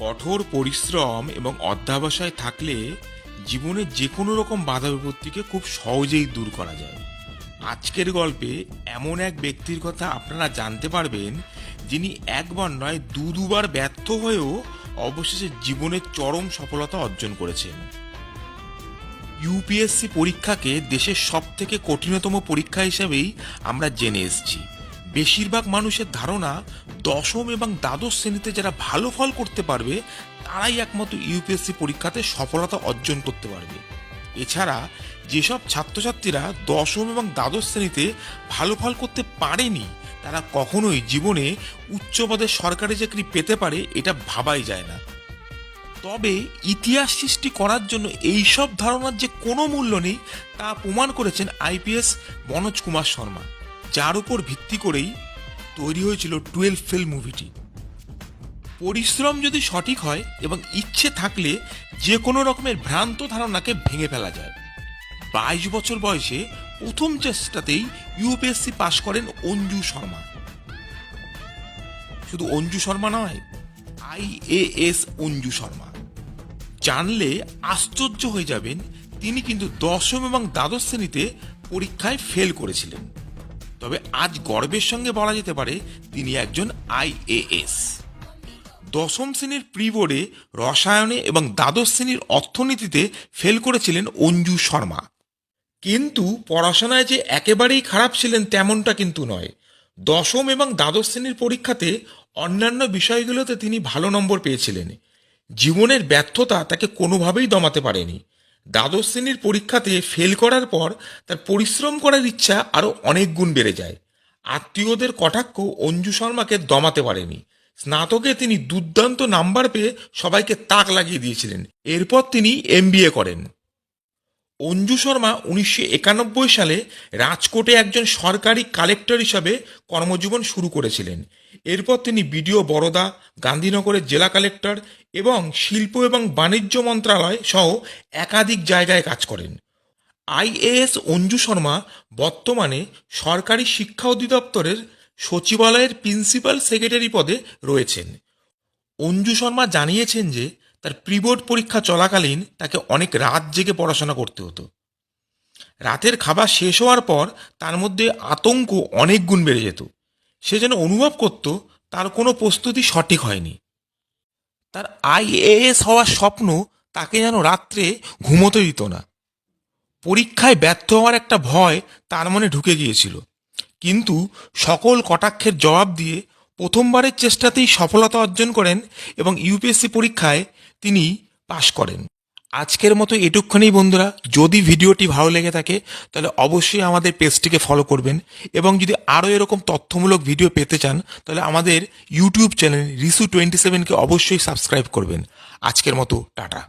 কঠোর পরিশ্রম এবং অধ্যাবসায় থাকলে জীবনে যে কোনো রকম বাধা বিপত্তিকে খুব সহজেই দূর করা যায়। আজকের গল্পে এমন এক ব্যক্তির কথা আপনারা জানতে পারবেন, যিনি একবার নয় দু দুবার ব্যর্থ হয়েও অবশেষে জীবনের চরম সফলতা অর্জন করেছেন। ইউপিএসসি পরীক্ষাকে দেশের সব থেকে কঠিনতম পরীক্ষা হিসেবেই আমরা জেনে এসেছি। বেশিরভাগ মানুষের ধারণা দশম এবং দ্বাদশ শ্রেণীতে যারা ভালো ফল করতে পারবে, তারাই একমাত্র ইউপিএসসি পরীক্ষাতে সফলতা অর্জন করতে পারবে। এছাড়া যেসব ছাত্রছাত্রীরা দশম এবং দ্বাদশ শ্রেণীতে ভালো ফল করতে পারেনি, তারা কখনোই জীবনে উচ্চ পদের সরকারি চাকরি পেতে পারে এটা ভাবাই যায় না। তবে ইতিহাস সৃষ্টি করার জন্য এই সব ধারণার যে কোনো মূল্য নেই, তা প্রমাণ করেছেন আইপিএস মনোজ কুমার শর্মা। যার উপর ভিত্তি করেই তৈরি হয়েছিল টুয়েলভ ফেল মুভিটি। পরিশ্রম যদি সঠিক হয় এবং ইচ্ছে থাকলে যে কোনো রকমের ভ্রান্ত ধারণাকে ভেঙে ফেলা যায়। বাইশ বছর বয়সে প্রথম চেষ্টাতেই ইউপিএসসি পাশ করেন অঞ্জু শর্মা। শুধু অঞ্জু শর্মা নয় আইএএস অঞ্জু শর্মা। জানলে আশ্চর্য হয়ে যাবেন, তিনি কিন্তু দশম এবং দ্বাদশ শ্রেণীতে পরীক্ষায় ফেল করেছিলেন। তবে আজ গর্বের সঙ্গে বলা যেতে পারে তিনি একজন আইএএস দশম শ্রেণির প্রি বোর্ডে রসায়নে এবং দ্বাদশ শ্রেণির অর্থনীতিতে ফেল করেছিলেন অঞ্জু শর্মা। কিন্তু পড়াশোনায় যে একেবারেই খারাপ ছিলেন তেমনটা কিন্তু নয়। দশম এবং দ্বাদশ শ্রেণির পরীক্ষাতে অন্যান্য বিষয়গুলোতে তিনি ভালো নম্বর পেয়েছিলেন। জীবনের ব্যর্থতা তাকে কোনোভাবেই দমাতে পারেনি। দ্বাদশ শ্রেণির পরীক্ষাতে ফেল করার পর তার পরিশ্রম করার ইচ্ছা আরও অনেক গুণ বেড়ে যায়। আত্মীয়দের কটাক্ষ অঞ্জু শর্মাকে দমাতে পারেনি। স্নাতকে তিনি দুর্দান্ত নাম্বার পেয়ে সবাইকে তাক লাগিয়ে দিয়েছিলেন। এরপর তিনি এমবিএ করেন। অঞ্জু শর্মা উনিশশো একানব্বই সালে রাজকোটে একজন সরকারি কালেক্টর হিসাবে কর্মজীবন শুরু করেছিলেন। এরপর তিনি বিডিও বরোদা, গান্ধীনগরের জেলা কালেক্টর এবং শিল্প এবং বাণিজ্য মন্ত্রণালয় সহ একাধিক জায়গায় কাজ করেন। আইএএস অঞ্জু শর্মা বর্তমানে সরকারি শিক্ষা অধিদপ্তরের সচিবালয়ের প্রিন্সিপাল সেক্রেটারি পদে রয়েছেন। অঞ্জু শর্মা জানিয়েছেন যে, তার প্রিবোর্ড পরীক্ষা চলাকালীন তাকে অনেক রাত জেগে পড়াশোনা করতে হতো। রাতের খাবার শেষ হওয়ার পর তার মধ্যে আতঙ্ক অনেক গুণ বেড়ে যেত। সে যেন অনুভব করত তার কোনো প্রস্তুতি সঠিক হয়নি। তার আইএএস হওয়ার স্বপ্ন তাকে যেন রাত্রে ঘুমোতে দিত না। পরীক্ষায় ব্যর্থ হওয়ার একটা ভয় তার মনে ঢুকে গিয়েছিল। কিন্তু সকল কটাক্ষের জবাব দিয়ে প্রথমবারের চেষ্টাতেই সফলতা অর্জন করেন এবং ইউপিএসসি পরীক্ষায় তিনি পাশ করেন। আজকের মতো এটুকুখানি বন্ধুরা। যদি ভিডিওটি ভালো লেগে থাকে, তাহলে অবশ্যই আমাদের পেজটিকে ফলো করবেন। এবং যদি আরও এরকম তথ্যমূলক ভিডিও পেতে চান, তাহলে আমাদের ইউটিউব চ্যানেল রিসু টোয়েন্টি সেভেনকে অবশ্যই সাবস্ক্রাইব করবেন। আজকের মতো, টাটা।